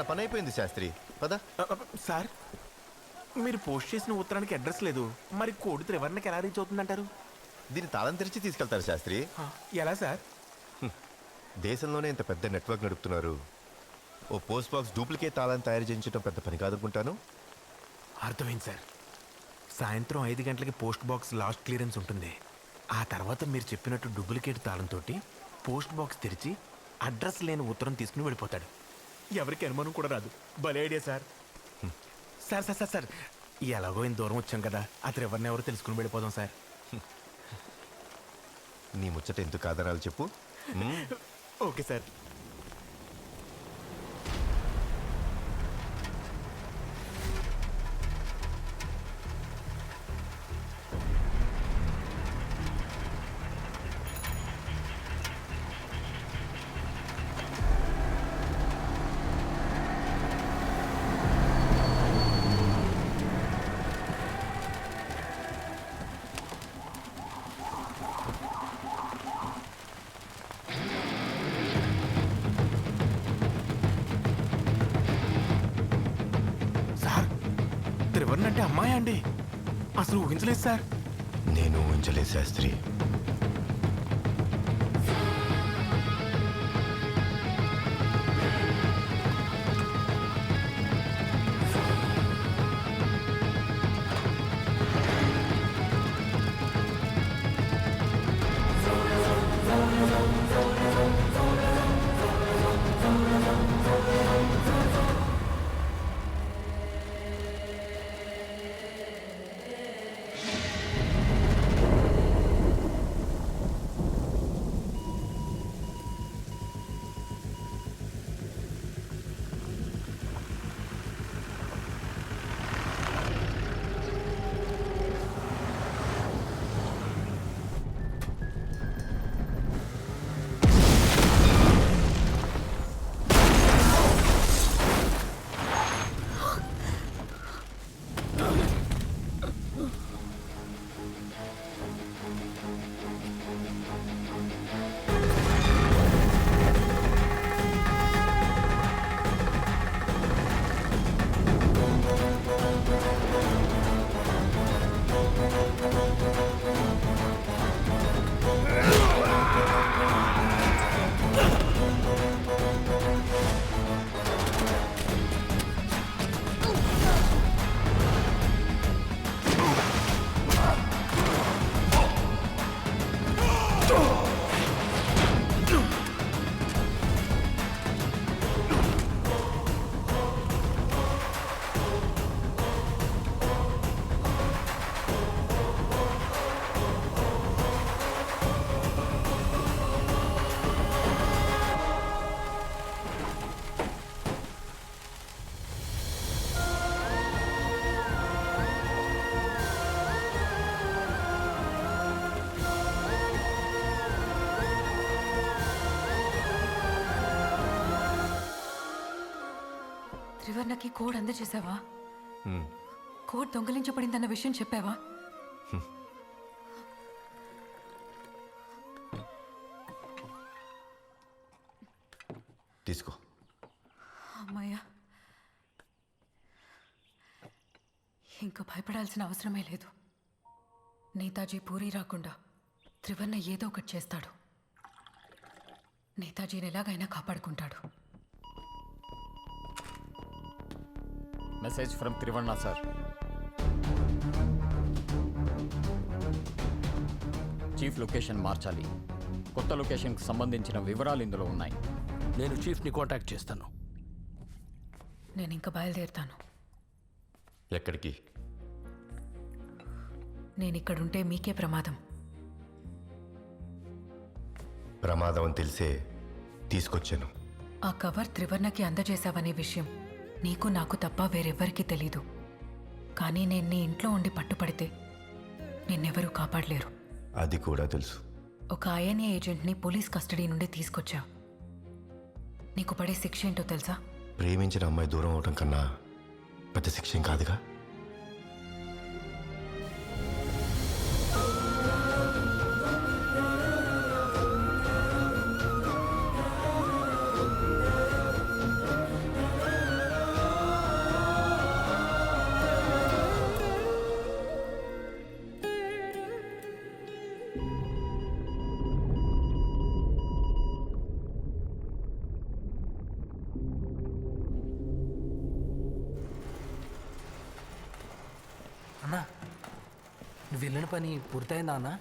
మన పని అయిపోయింది శాస్త్రి. పద. సార్ మీరు పోస్ట్ చేసిన ఉత్తరానికి అడ్రస్ లేదు. మరి కోడి త్రివర్ణకి ఎలా రీచ్ అవుతుందంటారు? దీన్ని తాళం తెరిచి తీసుకెళ్తారు శాస్త్రి. ఎలా సార్? దేశంలోనే ఇంత పెద్ద నెట్వర్క్ నడుపుతున్నారు. ఓ పోస్ట్ బాక్స్ డూప్లికేట్ తాళం తయారు చేయించడం పెద్ద పని కాదనుకుంటాను. అర్థమైంది సార్. సాయంత్రం ఐదు గంటలకి పోస్ట్ బాక్స్ లాస్ట్ క్లియరెన్స్ ఉంటుంది. ఆ తర్వాత మీరు చెప్పినట్టు డూప్లికేట్ తాళంతో పోస్ట్ బాక్స్ తెరిచి అడ్రస్ లేని ఉత్తరం తీసుకుని వెళ్ళిపోతాడు. ఎవరికి అనుమానం కూడా రాదు. భలే idea sir. Sir sir sir sir. ఎలాగో ఇంత దూరం వచ్చాం కదా అతను ఎవరిని ఎవరో తెలుసుకుని వెళ్ళిపోదాం సార్. నీ ముచ్చట ఎందుకు కాదనాలి చెప్పు? Okay sir. అసలు ఊహించలేదు సార్. నేను ఊహించలే శాస్త్రి. త్రివర్ణకి కోడ్ అందజేసావా. కోడ్ దొంగలించబడిందన్న విషయం చెప్పావా? తీసుకో. అమ్మయ్యా. ఇంకా భయపడాల్సిన అవసరమే లేదు. నేతాజీ పూరి రాకుండా త్రివర్ణ ఏదో ఒకటి చేస్తాడు. నేతాజీని ఎలాగైనా కాపాడుకుంటాడు. Message from Trivarna sir. Chief location మార్చాలి. కొత్త లొకేషన్కి సంబంధించిన వివరాలు ఇందులో ఉన్నాయి. నేను చీఫ్ని కాంటాక్ట్ చేస్తాను. నేను ఇంకా బయలుదేరుతాను. ఎక్కడికి? నేను ఇక్కడుంటే మీకే ప్రమాదం. ప్రమాదం అని తెలిసే తీసుకొచ్చాను. ఆ కవర్ త్రివర్ణకి అందజేశావనే విషయం. నీకు నాకు తప్ప వేరెవ్వరికీ తెలీదు. కానీ నేను నీ ఇంట్లో ఉండి పట్టుపడితే నిన్నెవరూ కాపాడలేరు. అది కూడా తెలుసు. ఒక ఐఎన్ఏ ఏజెంట్ని పోలీస్ కస్టడీ నుండి తీసుకొచ్చా? నీకు పడే శిక్ష ఏంటో తెలుసా? ప్రేమించిన అమ్మాయి దూరం అవటం కన్నా పెద్ద శిక్ష ఏం కాదుగా? వెళ్ళిన పని పూర్తయిందా అన్న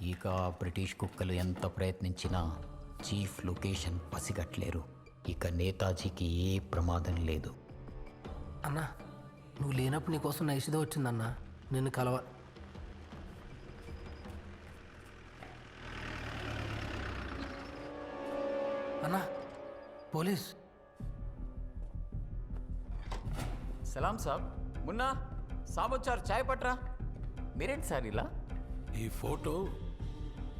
ఇక బ్రిటిష్ కుక్కలు ఎంత ప్రయత్నించినా చీఫ్ లొకేషన్ పసిగట్లేరు ఇక నేతాజీకి ఏ ప్రమాదం లేదు. అన్న నువ్వు లేనప్పుడు నీకోసం నైషిదో వచ్చిందన్న. నిన్ను కలవ. అన్నా పోలీస్. సలాం సాబ్ మున్నా సాబ్ వచ్చారు చాయ్ పట్రా. మీరేంటి సార్ ఇలా? ఈ ఫోటో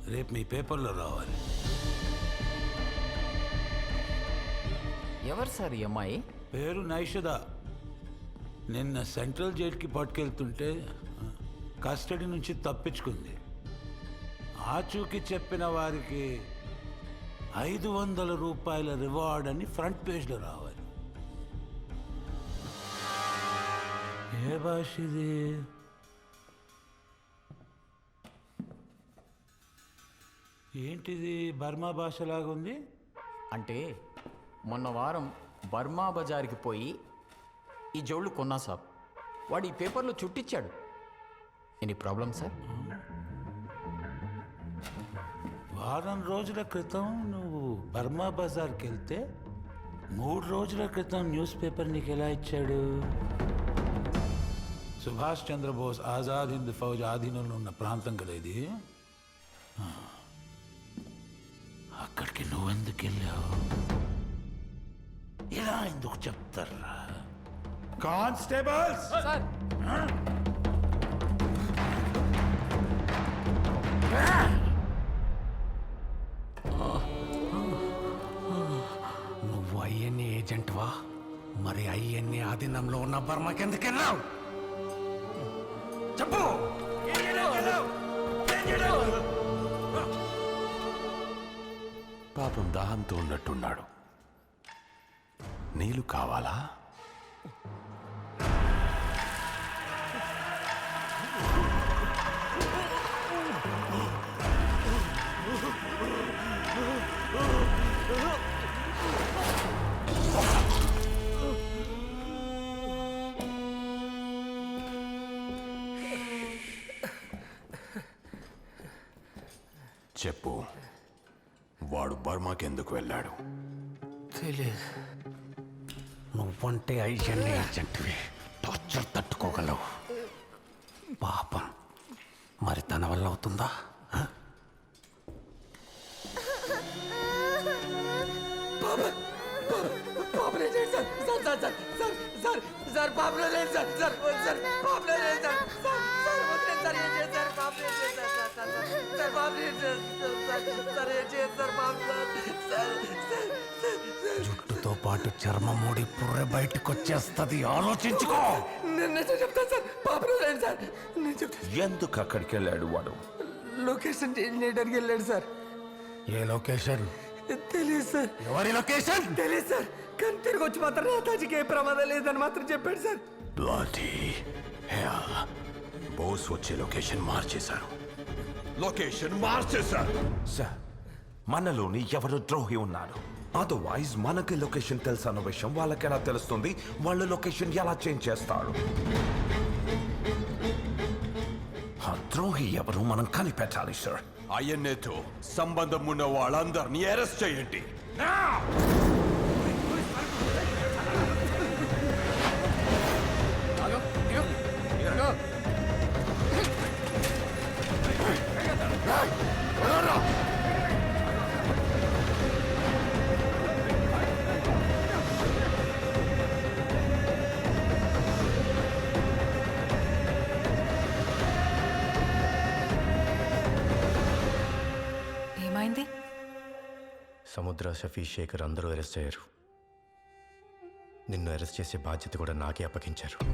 రేపు మీ పేపర్లో రావాలి. ఎవరు సార్ ఈ అమ్మాయి? పేరు నైషద. నిన్న సెంట్రల్ జైలుకి పట్టుకెళ్తుంటే కస్టడీ నుంచి తప్పించుకుంది. ఆచూకి చెప్పిన వారికి ఐదు వందల రూపాయల రివార్డ్ అని ఫ్రంట్ పేజ్లో రావాలి. ఏ భాష ఇది? ఏంటిది బర్మా భాషలాగా ఉంది? అంటే మొన్న వారం బర్మా బజార్కి పోయి ఈ జోళ్ళు కొన్నా సాబ్. వాడు ఈ పేపర్లో చుట్టించాడు ఎనీ ప్రాబ్లం సార్? వారం రోజుల క్రితం నువ్వు బర్మా బజార్కి వెళ్తే మూడు రోజుల క్రితం న్యూస్ పేపర్ నీకు ఎలా ఇచ్చాడు? సుభాష్ చంద్రబోస్ ఆజాద్ హింద్ ఫౌజ్ ఆధీనంలో ఉన్న ప్రాంతం కదా ఇది. అక్కడికి నువ్వెందుకు వెళ్ళావు? ఇలా ఎందుకు చెప్తారా? కానిస్టేబుల్స్! సార్! నువ్వు ఐఎన్ఏ ఏజెంట్వా? మరి ఐఎన్ఏ ఆధీనంలో ఉన్న బర్మాకి ఎందుకు వెళ్ళావు? చెప్పు! పాపం దాహంతో ఉన్నట్టున్నాడు. నీళ్ళు కావాలా? చెప్పు. వాడు బర్మాకి ఎందుకు వెళ్ళాడు? తెలియదు నువ్వంటే ఐఎన్ఏ ఏజెంట్వి. టార్చర్ తట్టుకోగలవు. పాపం. మరి తన వల్ల అవుతుందా? జుట్టుతో పాటు చర్మం మూడి పుర్రె బయటకు వచ్చేస్తుంది. ఆలోచించుకో! నేను చెప్తాను సార్. పాపను లేదు సార్. నేను చెప్తాను. ఎందుకు అక్కడికి వెళ్ళాడు వాడు? లొకేషన్ చేంజ్ చేయడానికి వెళ్ళాడు సార్. ఏ లొకేషన్? తెలియదు సార్. ఎవరి లొకేషన్? తెలియదు సార్. కానీ తిరిగి వచ్చి మాత్రం నేతాజీకి ఏ ప్రమాదం లేదని మాత్రం చెప్పాడు సార్. హెల్ బోస్ వచ్చే లొకేషన్ మార్చేశారు. లొకేషన్ మార్చేశారు సార్. మనలోని ఎవరు ద్రోహి ఉన్నారు? అదర్వైజ్ మనకి లొకేషన్ తెలుసు అన్న విషయం వాళ్ళకి ఎలా తెలుస్తుంది. వాళ్ళు లొకేషన్ ఎలా చేంజ్ చేస్తారు? ఆ ద్రోహి ఎవరు మనం కనిపెట్టాలి సార్? ఐఎన్ఏతో సంబంధం ఉన్న వాళ్ళందరినీ అరెస్ట్ చేయండి. సముద్ర షఫీ శేఖర్ అందరూ అరెస్ట్ అయ్యారు. నిన్ను అరెస్ట్ చేసే బాధ్యత కూడా నాకే అప్పగించారు.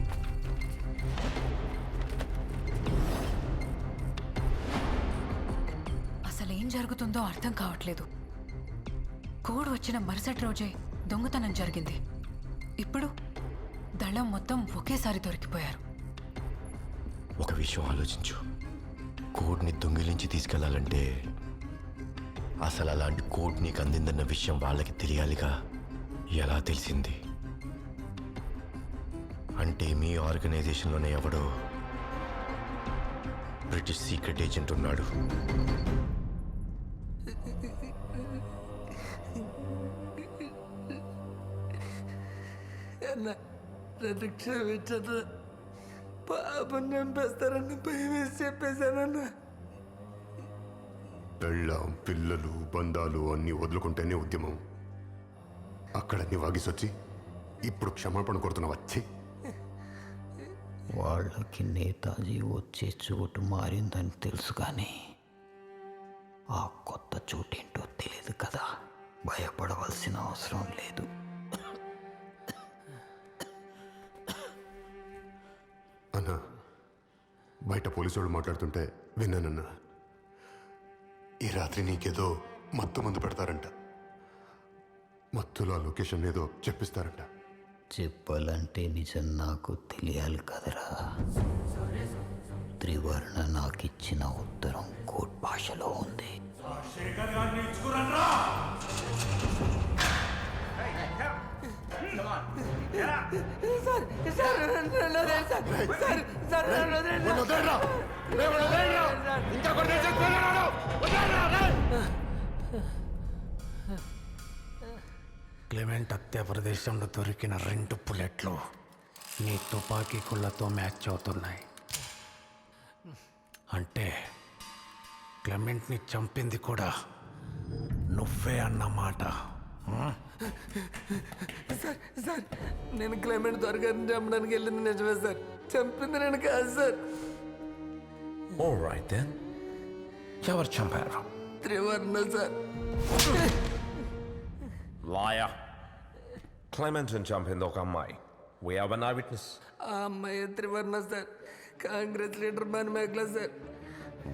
అసలు ఏం జరుగుతుందో అర్థం కావట్లేదు. కోడ్ వచ్చిన మరుసటి రోజే దొంగతనం జరిగింది. ఇప్పుడు దళం మొత్తం ఒకేసారి దొరికిపోయారు. ఒక విషయం ఆలోచించు. కోడ్ని దొంగిలించి తీసుకెళ్ళాలంటే అసలు అలాంటి కోట్ నీకు అందిందన్న విషయం వాళ్ళకి తెలియాలిగా? ఎలా తెలిసింది? అంటే మీ ఆర్గనైజేషన్లోనే ఎవడో బ్రిటిష్ సీక్రెట్ ఏజెంట్ ఉన్నాడు. నన్ను క్షమించదు. పాపం చంపేస్తారని భయం వేసి చెప్పేశానన్నా. పెళ్ళాం పిల్లలు బంధాలు అన్నీ వదులుకుంటేనే ఉద్యమం. అక్కడన్నీ వాగిసొచ్చి ఇప్పుడు క్షమాపణ కొడుతున్న వచ్చి వాళ్ళకి నేతాజీ వచ్చే చోటు మారిందని తెలుసు కానీ ఆ కొత్త చోటేంటో తెలియదు కదా. భయపడవలసిన అవసరం లేదు. అన్నా బయట పోలీసు వాళ్ళు మాట్లాడుతుంటే విన్నానన్నా. ఈ రాత్రి నీకేదో మత్తు మందు పెడతారంట మత్తులో ఆ లొకేషన్ ఏదో చెప్పిస్తారంట చెప్పాలంటే నిజం నాకు తెలియాలి కదరా త్రివర్ణ నాకిచ్చిన ఉత్తరం కోడ్ భాషలో ఉంది సార్ క్లెమెంట్ హత్య ప్రదేశంలో దొరికిన రెండు బుల్లెట్లు నీ తుపాకీ కుళ్ళతో మ్యాచ్ అవుతున్నాయి. అంటే క్లెమెంట్ని చంపింది కూడా నువ్వే అన్నమాట? సార్ సార్ నేను క్లైమేట్ దొరకని చంపడానికి వెళ్ళింది నిజమే సార్. చంపింది నేను కాదు సార్. రైట్ దెన్ ఎవరు చంపారు? త్రివర్ణ సార్. లాయర్ క్లెమెంట్ని చంపింది ఒక అమ్మాయి వీ ఐ విట్నెస్ ఆ అమ్మాయి త్రివర్ణ సార్. కాంగ్రెస్ లీడర్ మన Mekala sir.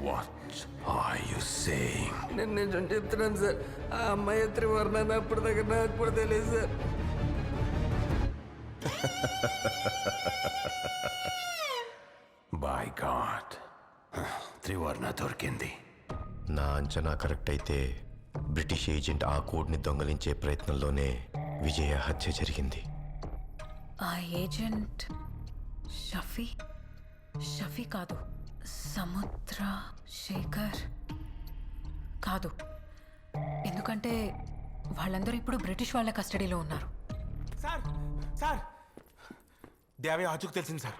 What are you saying నేను నిజం చెప్తున్నాను సార్. ఆ అమ్మాయి త్రివర్ణ అప్పుడు దగ్గర నాకు కూడా తెలియదు సార్. బై గాడ్ త్రివర్ణ దొరికింది. నా అంచనా కరెక్ట్ అయితే బ్రిటిష్ ఏజెంట్ ఆ కోడ్ని దొంగలించే ప్రయత్నంలోనే విజయ హత్య జరిగింది. ఆ ఏజెంట్ షఫీ? షఫీ కాదు సముద్ర శేఖర్. కాదు ఎందుకంటే వాళ్ళందరూ ఇప్పుడు బ్రిటిష్ వాళ్ళ కస్టడీలో ఉన్నారు. సార్ సార్ దేవి ఆచుకు తెలిసింది సార్.